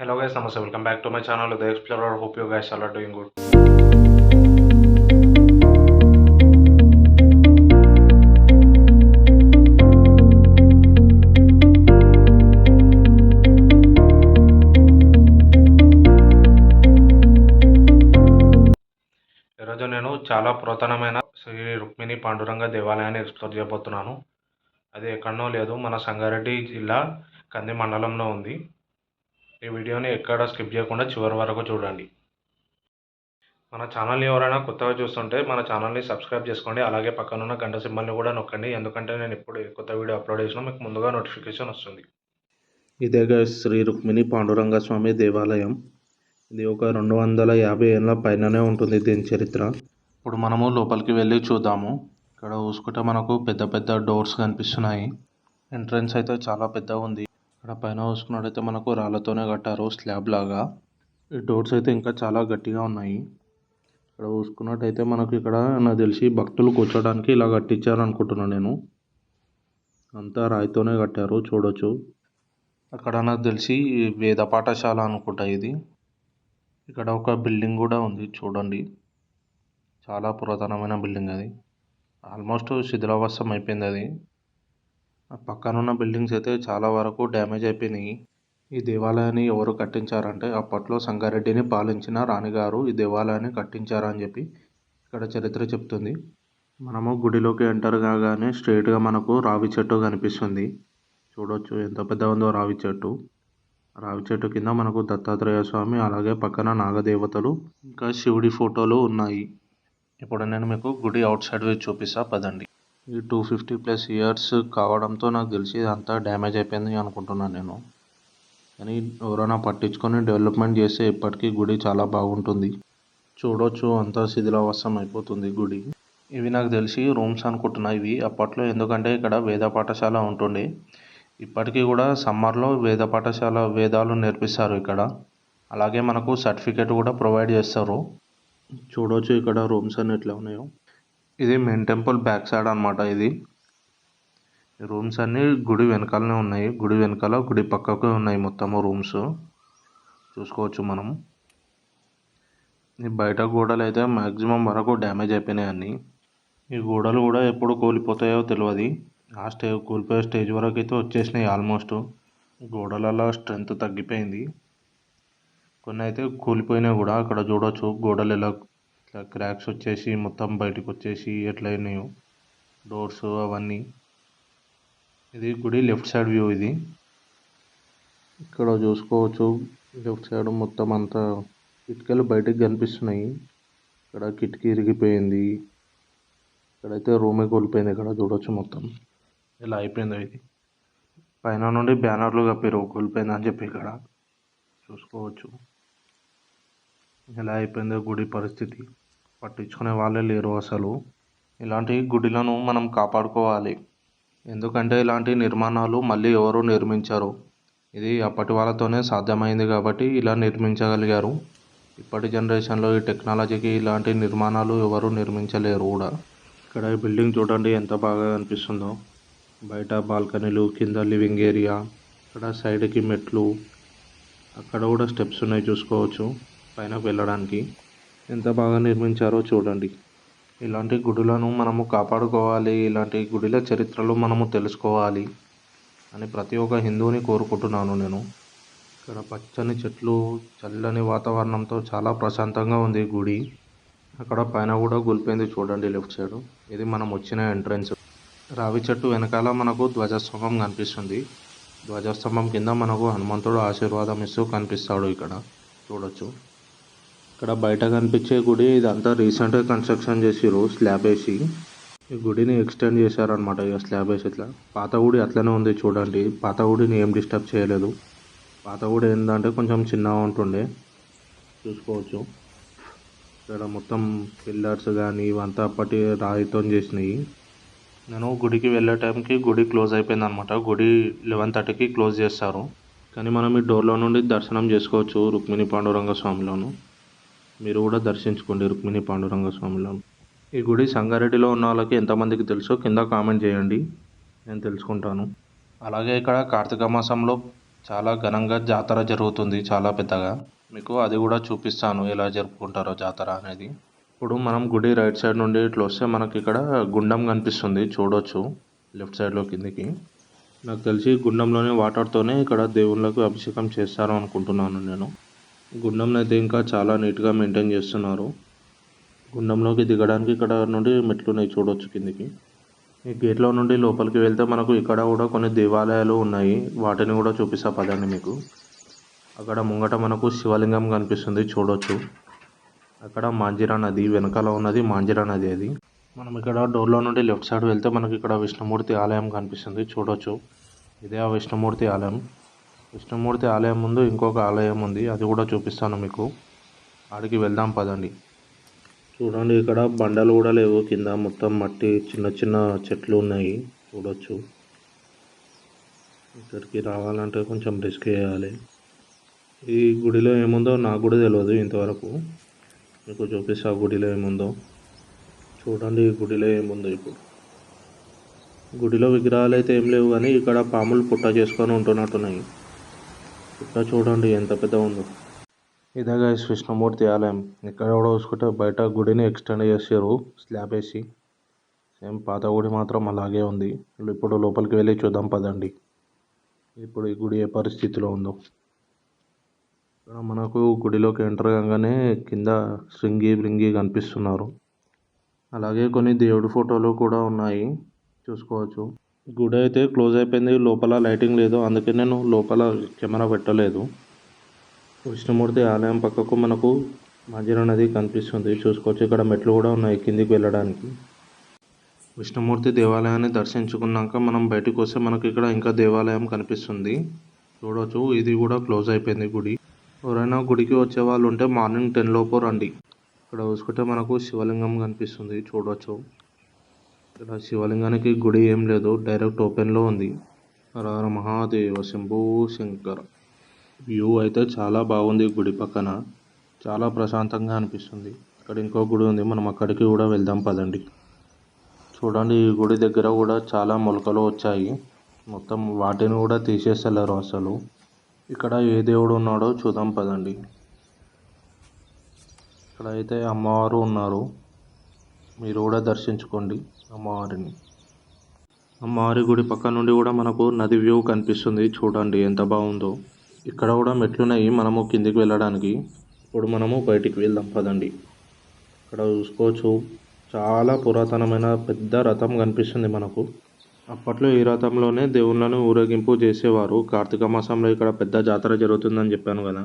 Hello guys నమస్తే welcome back to my channel the explorer hope you guys are doing good ఈరోజు నేను చాలా పురాతనమైన శ్రీ రుక్మిణి పాండురంగ దేవాలయాన్ని ఎక్స్ప్లోర్ చేయబోతున్నాను అది ఎక్కడనో లేదు మన సంగారెడ్డి జిల్లా కంది మండలంలో ఉంది ఈ వీడియోని ఎక్కడ స్కిప్ చేయకుండా చివరి వరకు చూడండి. మన ఛానల్ని ఎవరైనా కొత్తగా చూస్తుంటే మన ఛానల్ని సబ్స్క్రైబ్ చేసుకోండి. అలాగే పక్కనున్న గంట సింబల్ని కూడా నొక్కండి. ఎందుకంటే నేను ఎప్పుడు ఏ కొత్త వీడియో అప్లోడ్ చేసినా మీకు ముందుగా నోటిఫికేషన్ వస్తుంది. ఇదే guys శ్రీ రుక్మిణి పాండురంగ స్వామి దేవాలయం. ఇది ఒక రెండు వందల యాభై ఏళ్ళ పైననే ఉంటుంది దీని చరిత్ర. ఇప్పుడు మనము లోపలికి వెళ్ళి చూద్దాము. ఇక్కడ చూసుకుంటే మనకు పెద్ద పెద్ద డోర్స్ కనిపిస్తున్నాయి. ఎంట్రన్స్ అయితే చాలా పెద్దగా ఉంది. ఇక్కడ పైన చూసుకున్నట్టయితే మనకు రాళ్ళతోనే కట్టారు స్లాబ్ లాగా. ఈ డోర్స్ అయితే ఇంకా చాలా గట్టిగా ఉన్నాయి. ఇక్కడ చూసుకున్నట్టయితే మనకు ఇక్కడ నాకు తెలిసి భక్తులు కూర్చోడానికి ఇలా కట్టించారు అనుకుంటున్నాను నేను. అంతా రాయితోనే కట్టారు చూడొచ్చు. అక్కడ నాకు తెలిసి వేద పాఠశాల అనుకుంటా ఇది. ఇక్కడ ఒక బిల్డింగ్ కూడా ఉంది చూడండి. చాలా పురాతనమైన బిల్డింగ్ అది. ఆల్మోస్ట్ శిథిలావస్థం అయిపోయింది అది. ఆ పక్కన ఉన్న బిల్డింగ్స్ అయితే చాలా వరకు డ్యామేజ్ అయిపోయినాయి. ఈ దేవాలయాన్ని ఎవరు కట్టించారంటే అప్పట్లో సంగారెడ్డిని పాలించిన రాణిగారు ఈ దేవాలయాన్ని కట్టించారని చెప్పి ఇక్కడ చరిత్ర చెప్తుంది. మనము గుడిలోకి ఎంటర్ కాగానే స్ట్రైట్గా మనకు రావి చెట్టు కనిపిస్తుంది. చూడొచ్చు ఎంత పెద్ద ఉందో రావి చెట్టు. రావి చెట్టు కింద మనకు దత్తాత్రేయ స్వామి అలాగే పక్కన నాగదేవతలు ఇంకా శివుడి ఫోటోలు ఉన్నాయి. ఇప్పుడు నేను మీకు గుడి అవుట్ సైడ్ వేసి చూపిస్తా పదండి. ఈ టూ ఫిఫ్టీ ప్లస్ ఇయర్స్ కావడంతో నాకు తెలిసి అంతా డ్యామేజ్ అయిపోయింది అనుకుంటున్నాను నేను. కానీ ఎవరైనా పట్టించుకొని డెవలప్మెంట్ చేస్తే ఇప్పటికీ గుడి చాలా బాగుంటుంది. చూడొచ్చు అంతా శిథిలావస్థం అయిపోతుంది గుడి. ఇవి నాకు తెలిసి రూమ్స్ అనుకుంటున్నా ఇవి. అప్పట్లో ఎందుకంటే ఇక్కడ వేద పాఠశాల ఉంటుండే. ఇప్పటికీ కూడా సమ్మర్లో వేద పాఠశాల వేదాలు నేర్పిస్తారు ఇక్కడ. అలాగే మనకు సర్టిఫికేట్ కూడా ప్రొవైడ్ చేస్తారు. చూడవచ్చు ఇక్కడ రూమ్స్ అన్ని ఎట్లా ఉన్నాయో. ఇది మెయిన్ టెంపుల్ బ్యాక్ సైడ్ అనమాట ఇది. రూమ్స్ అన్నీ గుడి వెనకాలనే ఉన్నాయి. గుడి వెనకాల గుడి పక్కకు ఉన్నాయి మొత్తము రూమ్స్. చూసుకోవచ్చు మనం. ఈ బయట గోడలు అయితే మ్యాక్సిమం వరకు డ్యామేజ్ అయిపోయినాయి అన్నీ. ఈ గోడలు కూడా ఎప్పుడు కూలిపోతాయో తెలియదు ఆ స్టేజ్ కూలిపోయే స్టేజ్ వరకు అయితే వచ్చేసినాయి ఆల్మోస్ట్. గోడలలో స్ట్రెంత్ తగ్గిపోయింది. కొన్ని అయితే కూలిపోయినాయి కూడా అక్కడ చూడొచ్చు గోడలు ఎలా ఇట్లా క్రాక్స్ వచ్చేసి మొత్తం బయటకు వచ్చేసి ఎట్లా అయినాయో డోర్స్ అవన్నీ. ఇది గుడి లెఫ్ట్ సైడ్ వ్యూ ఇది. ఇక్కడ చూసుకోవచ్చు లెఫ్ట్ సైడ్ మొత్తం అంతా కిటికీలు బయటకు కనిపిస్తున్నాయి. ఇక్కడ కిటికీ ఇరిగిపోయింది. ఇక్కడైతే రూమే కోల్పోయింది ఇక్కడ చూడొచ్చు మొత్తం. ఇలా అయిపోయిందో ఇది. పైన నుండి బ్యానర్లు కప్పారు కోల్పోయింది అని చెప్పి ఇక్కడ. చూసుకోవచ్చు. ఎలా అయిపోయిందో గుడి పరిస్థితి. పట్టించుకునే వాళ్ళే లేరు అసలు. ఇలాంటి గుడిలను మనం కాపాడుకోవాలి. ఎందుకంటే ఇలాంటి నిర్మాణాలు మళ్ళీ ఎవరు నిర్మించరు. ఇది అప్పటి వాళ్ళతోనే సాధ్యమైంది కాబట్టి ఇలా నిర్మించగలిగారు. ఇప్పటి జనరేషన్లో ఈ టెక్నాలజీకి ఇలాంటి నిర్మాణాలు ఎవరు నిర్మించలేరు కూడా. ఇక్కడ ఈ బిల్డింగ్ చూడండి ఎంత బాగా కనిపిస్తుందో బయట బాల్కనీలు కింద లివింగ్ ఏరియా ఇక్కడ సైడ్కి మెట్లు అక్కడ కూడా స్టెప్స్ ఉన్నాయి చూసుకోవచ్చు పైన వెళ్ళడానికి. ఎంత బాగా నిర్మించారో చూడండి. ఇలాంటి గుడులను మనము కాపాడుకోవాలి ఇలాంటి గుడిల చరిత్రలు మనము తెలుసుకోవాలి అని ప్రతి ఒక్క హిందువుని కోరుకుంటున్నాను నేను. ఇక్కడ పచ్చని చెట్లు చల్లని వాతావరణంతో చాలా ప్రశాంతంగా ఉంది గుడి. అక్కడ పైన కూడా గుల్పోయింది చూడండి లెఫ్ట్ సైడ్. ఇది మనం వచ్చిన ఎంట్రన్స్. రావి చెట్టు వెనకాల మనకు ధ్వజస్తంభం కనిపిస్తుంది. ధ్వజస్తంభం కింద మనకు హనుమంతుడు ఆశీర్వాదం ఇస్తూ కనిపిస్తాడు ఇక్కడ. చూడొచ్చు. ఇక్కడ బయట కనిపించే గుడి ఇదంతా రీసెంట్గా కన్స్ట్రక్షన్ చేసిర్రు స్లాబ్ వేసి. ఈ గుడిని ఎక్స్టెండ్ చేశారనమాట ఇక స్లాబ్ వేసి ఇట్లా. పాత గుడి అట్లనే ఉంది చూడండి పాత గుడిని ఏం డిస్టర్బ్ చేయలేదు. పాత గుడి ఏంటంటే కొంచెం చిన్నగా ఉంటుండే చూసుకోవచ్చు. ఇక్కడ మొత్తం పిల్లర్స్ కానీ ఇవంతా అప్పటి రాయితో చేసినాయి. నేను గుడికి వెళ్ళే టైంకి గుడి క్లోజ్ అయిపోయింది అనమాట గుడి లెవెన్ థర్టీకి క్లోజ్ చేస్తారు. కానీ మనం ఈ డోర్లో నుండి దర్శనం చేసుకోవచ్చు రుక్మిణి పాండురంగ స్వామిలోను. మీరు కూడా దర్శించుకోండి రుక్మిణి పాండురంగ స్వామిలోను ఈ గుడి సంగారెడ్డిలో ఉన్న వాళ్ళకి ఎంతమందికి తెలుసో కింద కామెంట్ చేయండి. నేను తెలుసుకుంటాను. అలాగే ఇక్కడ కార్తీక మాసంలో చాలా ఘనంగా జాతర జరుగుతుంది చాలా పెద్దగా. మీకు అది కూడా చూపిస్తాను ఎలా జరుపుకుంటారో జాతర అనేది. ఇప్పుడు మనం గుడి రైట్ సైడ్ నుండి ఇట్లా వస్తే మనకి ఇక్కడ గుండం కనిపిస్తుంది చూడొచ్చు లెఫ్ట్ సైడ్లో కిందికి. నాకు తెలిసి గుండంలోనే వాటర్తోనే ఇక్కడ దేవుళ్ళకు అభిషేకం చేస్తారు అనుకుంటున్నాను నేను. గుండం అయితే ఇంకా చాలా నీట్గా మెయింటైన్ చేస్తున్నారు. గుండంలోకి దిగడానికి ఇక్కడ నుండి మెట్లు ఉన్నాయి చూడవచ్చు కిందికి. ఈ గేట్లో నుండి లోపలికి వెళ్తే మనకు ఇక్కడ కూడా కొన్ని దేవాలయాలు ఉన్నాయి. వాటిని కూడా చూపిస్తా పదండి మీకు. అక్కడ ముంగట మనకు శివలింగం కనిపిస్తుంది చూడొచ్చు. అక్కడ మాంజిరా నది వెనకాల ఉన్నది మాంజిరా నది అది. మనం ఇక్కడ డోర్లో నుండి లెఫ్ట్ సైడ్ వెళ్తే మనకి ఇక్కడ విష్ణుమూర్తి ఆలయం కనిపిస్తుంది చూడొచ్చు. ఇదే ఆ విష్ణుమూర్తి ఆలయం. కృష్ణమూర్తి ఆలయం ముందు ఇంకొక ఆలయం ఉంది. అది కూడా చూపిస్తాను మీకు. ఆడికి వెళ్దాం పదండి. చూడండి ఇక్కడ బండలు కూడా లేవు. కింద మొత్తం మట్టి చిన్న చిన్న చెట్లు ఉన్నాయి. చూడొచ్చు. ఇక్కడికి రావాలంటే కొంచెం రిస్క్ చేయాలి. ఈ గుడిలో ఏముందో నాకు కూడా తెలియదు ఇంతవరకు. మీకు చూపిస్తా గుడిలో ఏముందో. చూడండి ఈ గుడిలో ఏముందో ఇప్పుడు. గుడిలో విగ్రహాలు అయితే ఏం లేవు కానీ ఇక్కడ పాములు పుట్ట చేసుకొని ఉంటున్నట్టున్నాయి. ఇక్కడ చూడండి ఎంత పెద్ద ఉందో. ఇదే గైస్ ఆలయం. ఇక్కడ కూడా చూసుకుంటే బయట గుడిని ఎక్స్టెండ్ చేసారు స్లాబ్ వేసి. సేమ్ పాత గుడి మాత్రం అలాగే ఉంది. ఇప్పుడు లోపలికి వెళ్ళి చూద్దాం పదండి. ఇప్పుడు ఈ గుడి ఏ పరిస్థితిలో ఉందో. ఇక్కడ మనకు గుడిలోకి ఎంటర్ కాగానే కింద శృంగి బృంగి కనిపిస్తున్నారు. అలాగే కొన్ని దేవుడి ఫోటోలు కూడా ఉన్నాయి. చూసుకోవచ్చు. గుడి అయితే క్లోజ్ అయిపోయింది. లోపల లైటింగ్ లేదు. అందుకే నేను లోపల కెమెరా పెట్టలేదు. విష్ణుమూర్తి ఆలయం పక్కకు మనకు మంజీరా నది కనిపిస్తుంది. చూసుకోవచ్చు. ఇక్కడ మెట్లు కూడా ఉన్నాయి కిందికి వెళ్ళడానికి. విష్ణుమూర్తి దేవాలయాన్ని దర్శించుకున్నాక మనం బయటకు వస్తే మనకి ఇక్కడ ఇంకా దేవాలయం కనిపిస్తుంది. చూడవచ్చు ఇది కూడా క్లోజ్ అయిపోయింది గుడి. ఎవరైనా గుడికి వచ్చే వాళ్ళు ఉంటే మార్నింగ్ టెన్ లోపు రండి. ఇక్కడ చూసుకుంటే మనకు శివలింగం కనిపిస్తుంది. చూడవచ్చు ఇక్కడ శివలింగానికి గుడి ఏం లేదు డైరెక్ట్ ఓపెన్లో ఉంది. హర మహాదేవ శంభో శంకర. వ్యూ అయితే చాలా బాగుంది గుడి పక్కన. చాలా ప్రశాంతంగా అనిపిస్తుంది. ఇక్కడ ఇంకో గుడి ఉంది మనం అక్కడికి కూడా వెళ్దాం పదండి. చూడండి ఈ గుడి దగ్గర కూడా చాలా మొలకలు వచ్చాయి. మొత్తం వాటిని కూడా తీసేస్తలేరు అసలు. ఇక్కడ ఏ దేవుడు ఉన్నాడో చూద్దాం పదండి. ఇక్కడ అయితే అమ్మవారు ఉన్నారు. మీరు కూడా దర్శించుకోండి అమ్మవారిని అమ్మవారి గుడి పక్క నుండి కూడా మనకు నది వ్యూ కనిపిస్తుంది. చూడండి ఎంత బాగుందో. ఇక్కడ కూడా మెట్లున్నాయి మనము కిందికి వెళ్ళడానికి. ఇప్పుడు మనము బయటికి వెళ్దాం పదండి. ఇక్కడ చూసుకోవచ్చు. చాలా పురాతనమైన పెద్ద రథం కనిపిస్తుంది మనకు. అప్పట్లో ఈ రథంలోనే దేవుళ్ళను ఊరేగింపు చేసేవారు. కార్తీక మాసంలో ఇక్కడ పెద్ద జాతర జరుగుతుందని చెప్పాను కదా.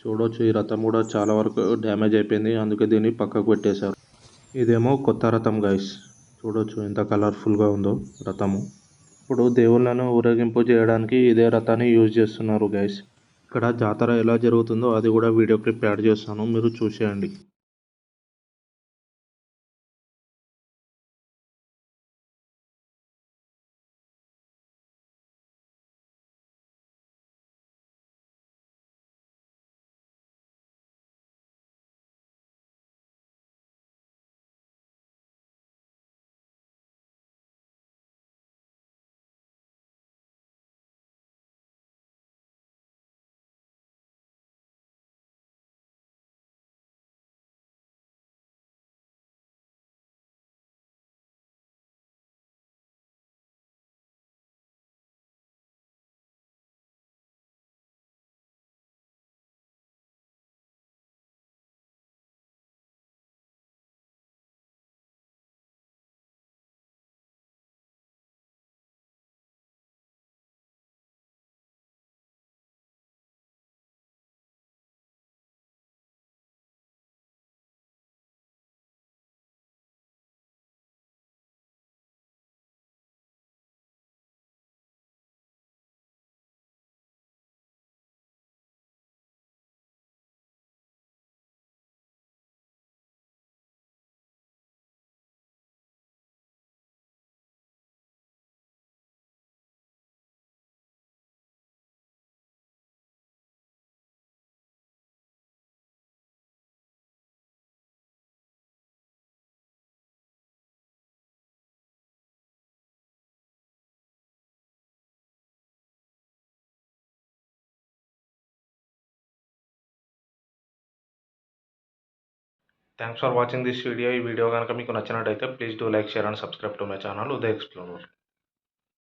చూడొచ్చు ఈ రథం కూడా చాలా వరకు డ్యామేజ్ అయిపోయింది. అందుకే దీన్ని పక్కకు పెట్టేశారు. ఇదేమో కొత్త రథం గైస్ చూడొచ్చు ఎంత కలర్ఫుల్గా ఉందో రథము. ఇప్పుడు దేవుళ్ళను ఊరేగింపు చేయడానికి ఇదే రథాన్ని యూజ్ చేస్తున్నారు గైస్ ఇక్కడ జాతర ఎలా జరుగుతుందో అది కూడా వీడియో క్లిప్ యాడ్ చేస్తాను. మీరు చూసేయండి. Thanks for watching this video ఈ వీడియో కనుక మీకు నచ్చినట్టయితే please do like share and subscribe to my channel Uday explorer